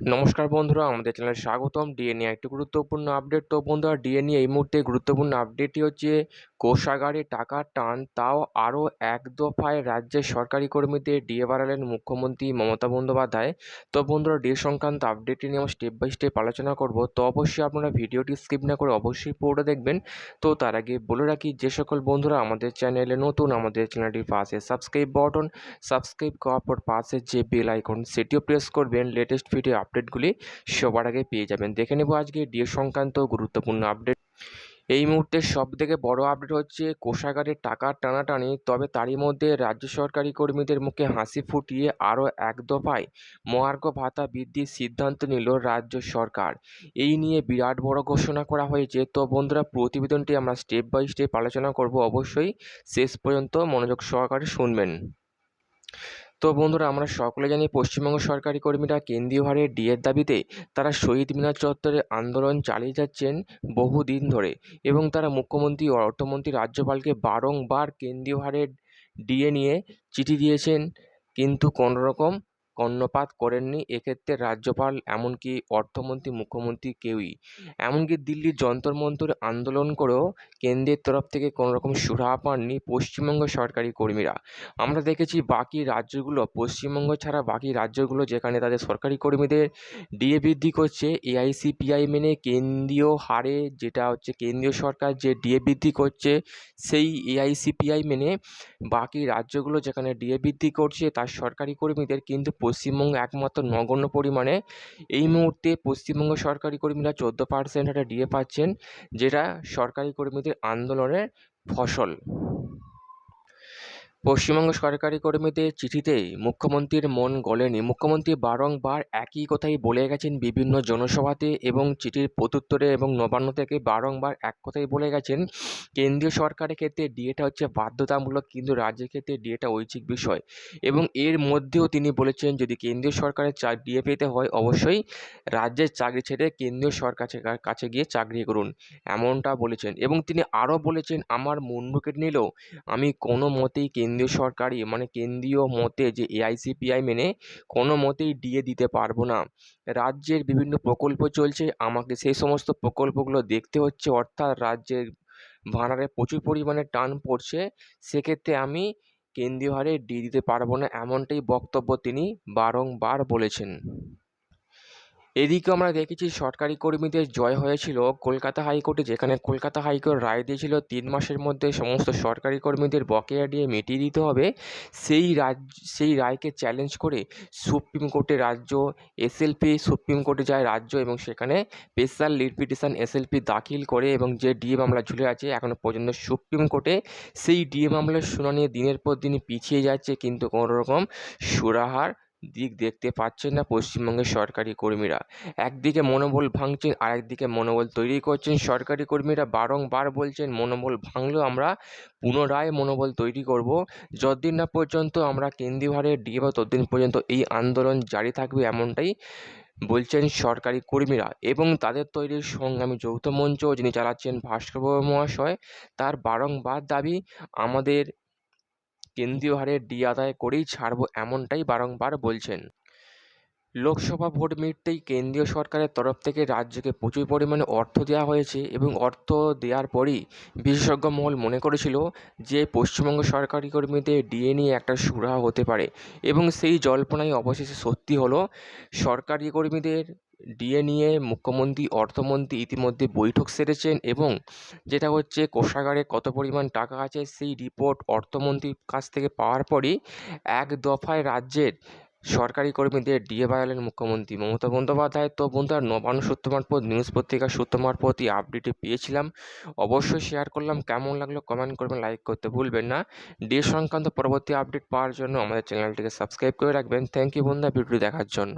নমস্কার বন্ধুরা, আমাদের চ্যানেলে স্বাগতম। ডিএ নিয়ে একটি গুরুত্বপূর্ণ আপডেট তো বন্ধুরা ডিএ নিয়ে এই মুহূর্তে গুরুত্বপূর্ণ আপডেটটি হচ্ছে কোষাগারে টাকার টান, তাও আরও এক দফায় রাজ্যের সরকারি কর্মীদের ডিএ বাড়ালেন মুখ্যমন্ত্রী মমতা বন্দ্যোপাধ্যায়। তো বন্ধুরা, ডিএ সংক্রান্ত আপডেটটি নিয়ে আমরা স্টেপ বাই স্টেপ আলোচনা করব। তো অবশ্যই আপনারা ভিডিওটি স্কিপ না করে অবশ্যই পুরোটা দেখবেন। তো তার আগে বলে রাখি, যে সকল বন্ধুরা আমাদের চ্যানেলে নতুন, আমাদের চ্যানেলটির পাশে সাবস্ক্রাইব বাটন সাবস্ক্রাইব করার পর পাশে যে বেল আইকন সেটিও প্রেস করবেন। লেটেস্ট ভিডিও আপডেটগুলি সবার আগে পেয়ে যাবেন। দেখে নেব আজকে ডিএ সংক্রান্ত গুরুত্বপূর্ণ আপডেট। এই মুহূর্তে সব থেকে বড় আপডেট হচ্ছে কোষাগারে টাকা টানাটানি, তবে তারই মধ্যে রাজ্য সরকারি কর্মীদের মুখে হাসি ফুটিয়ে আরও এক দফায় মহার্ঘ ভাতা বৃদ্ধির সিদ্ধান্ত নিল রাজ্য সরকার। এই নিয়ে বিরাট বড় ঘোষণা করা হয়েছে। তো বন্ধুরা, প্রতিবেদনটি আমরা স্টেপ বাই স্টেপ আলোচনা করব। অবশ্যই শেষ পর্যন্ত মনোযোগ সহকারে শুনবেন। তো বন্ধুরা, আমরা সকলে জানি পশ্চিমবঙ্গ সরকারি কর্মীরা কেন্দ্রীয় হারে ডিএর দাবিতে তারা শহীদ মিনার চত্বরে আন্দোলন চালিয়ে যাচ্ছেন বহুদিন ধরে এবং তারা মুখ্যমন্ত্রী ও অর্থমন্ত্রী রাজ্যপালকে বারংবার কেন্দ্রীয় হারে ডিএ নিয়ে চিঠি দিয়েছেন। কিন্তু কোনোরকম কর্ণপাত করেননি, এক্ষেত্রে রাজ্যপাল, এমনকি অর্থমন্ত্রী, মুখ্যমন্ত্রী কেউই। এমনকি দিল্লির যন্তর মন্তরে আন্দোলন করেও কেন্দ্রের তরফ থেকে কোনো রকম সুরাহা পাননি পশ্চিমবঙ্গ সরকারি কর্মীরা। আমরা দেখেছি বাকি রাজ্যগুলো, পশ্চিমবঙ্গ ছাড়া বাকি রাজ্যগুলো যেখানে তাদের সরকারি কর্মীদের ডিএ বৃদ্ধি করছে, এআইসিপিআই মেনে কেন্দ্রীয় হারে যেটা হচ্ছে কেন্দ্রীয় সরকার যে ডিএ বৃদ্ধি করছে, সেই এআইসিপিআই মেনে বাকি রাজ্যগুলো যেখানে ডিএ বৃদ্ধি করছে, তার সরকারি কর্মীদের কিন্তু পশ্চিমবঙ্গে একমাত্র নগণ্য পরিমাণে। এই মুহূর্তে পশ্চিমবঙ্গ সরকারি কর্মীরা চোদ্দ পার্সেন্ট একটা ডিএ পাচ্ছেন, যেটা সরকারি কর্মীদের আন্দোলনের ফসল। পশ্চিমবঙ্গ সরকারি কর্মীদের চিঠিতেই মুখ্যমন্ত্রীর মন গলেনি। মুখ্যমন্ত্রী বারংবার একই কথাই বলে গেছেন বিভিন্ন জনসভাতে এবং চিঠির প্রত্যুত্তরে এবং নবান্ন থেকে বারংবার এক কথাই বলে গেছেন, কেন্দ্রীয় সরকারের ক্ষেত্রে ডিএটা হচ্ছে বাধ্যতামূলক কিন্তু রাজ্যের ক্ষেত্রে ডিএটা ঐচ্ছিক বিষয়। এবং এর মধ্যেও তিনি বলেছেন, যদি কেন্দ্রীয় সরকারের চা, ডিএ পেতে হয় অবশ্যই রাজ্যের চাকরি ছেড়ে কেন্দ্রীয় সরকার কাছে গিয়ে চাকরি করুন, এমনটা বলেছেন। এবং তিনি আরও বলেছেন, আমার মুন্ডু কেটে নিলেও আমি কোনো মতেই কেন্দ্রীয় সরকারি মানে কেন্দ্রীয় মতে যে এআইসিপিআই মেনে কোনো মতেই ডিএ দিতে পারব না। রাজ্যের বিভিন্ন প্রকল্প চলছে, আমাকে সেই সমস্ত প্রকল্পগুলো দেখতে হচ্ছে, অর্থাৎ রাজ্যের ভাঁড়ারে প্রচুর পরিমাণে টান পড়ছে, সেক্ষেত্রে আমি কেন্দ্রীয় হারে ডিএ দিতে পারব না, এমনটাই বক্তব্য তিনি বারংবার বলেছেন। এদিকে আমরা দেখেছি সরকারি কর্মীদের জয় হয়েছিল কলকাতা হাইকোর্টে, যেখানে কলকাতা হাইকোর্ট রায় দিয়েছিল তিন মাসের মধ্যে সমস্ত সরকারি কর্মীদের বকেয়া দিয়ে মিটিয়ে দিতে হবে। সেই রাজ, সেই রায়কে চ্যালেঞ্জ করে সুপ্রিম কোর্টে রাজ্য এসএলপি সুপ্রিম কোর্টে যায় রাজ্য এবং সেখানে স্পেশাল লিড এসএলপি দাখিল করে এবং যে ডিএ মামলা ঝুলে আছে এখনও পর্যন্ত সুপ্রিম কোর্টে সেই ডিএ মামলার শুনানি দিনের পর দিন পিছিয়ে যাচ্ছে। কিন্তু কোনো রকম সুরাহার দিক দেখতে পাচ্ছেন না পশ্চিমবঙ্গের সরকারি কর্মীরা। একদিকে মনোবল ভাঙছেন আর একদিকে মনোবল তৈরি করছেন। সরকারি কর্মীরা বারংবার বলছেন, মনোবল ভাঙলেও আমরা পুনরায় মনোবল তৈরি করব। যতদিন না পর্যন্ত আমরা কেন্দ্রীয় হারে ডিএ বা ততদিন পর্যন্ত এই আন্দোলন জারি থাকবে এমনটাই বলছেন সরকারি কর্মীরা। এবং তাদের তৈরি সংগ্রামী যৌথ মঞ্চ যিনি চালাচ্ছেন ভাস্কর মহাশয়, তার বারংবার দাবি, আমাদের কেন্দ্রীয় হারে ডি আদায় করেই ছাড়ব এমনটাই বারংবার বলছেন। লোকসভা ভোট মিটতেই কেন্দ্রীয় সরকারের তরফ থেকে রাজ্যকে প্রচুর পরিমাণে অর্থ দেওয়া হয়েছে এবং অর্থ দেওয়ার পরই বিশেষজ্ঞ মহল মনে করেছিল যে পশ্চিমবঙ্গ সরকারি কর্মীদের ডিএ নিয়ে একটা সুরাহা হতে পারে এবং সেই জল্পনাই অবশেষে সত্যি হলো। সরকারি কর্মীদের ডিএ নিয়ে মুখ্যমন্ত্রী, অর্থমন্ত্রী ইতিমধ্যে বৈঠক সেরেছেন এবং যেটা হচ্ছে কোষাগারে কত পরিমাণ টাকা আছে সেই রিপোর্ট অর্থমন্ত্রীর কাছ থেকে পাওয়ার পরই এক দফায় রাজ্যের সরকারি কর্মীদের ডিএ বাড়ালেন মুখ্যমন্ত্রী। মমতা বন্দ্যোপাধ্যায় তো বন্ধুরা নবান্ন সূত্র মারফত নিউজ পত্রিকার সূত্র মারফত এই আপডেটটি পেয়েছিলাম। অবশ্যই শেয়ার করলাম, কেমন লাগল কমেন্ট করবেন লাইক করতে ভুলবেন না। ডিএ সংক্রান্ত পরবর্তী আপডেট পাওয়ার জন্য আমাদের চ্যানেলটিকে সাবস্ক্রাইব করে রাখবেন। থ্যাংক ইউ বন্ধুরা ভিডিও দেখার জন্য।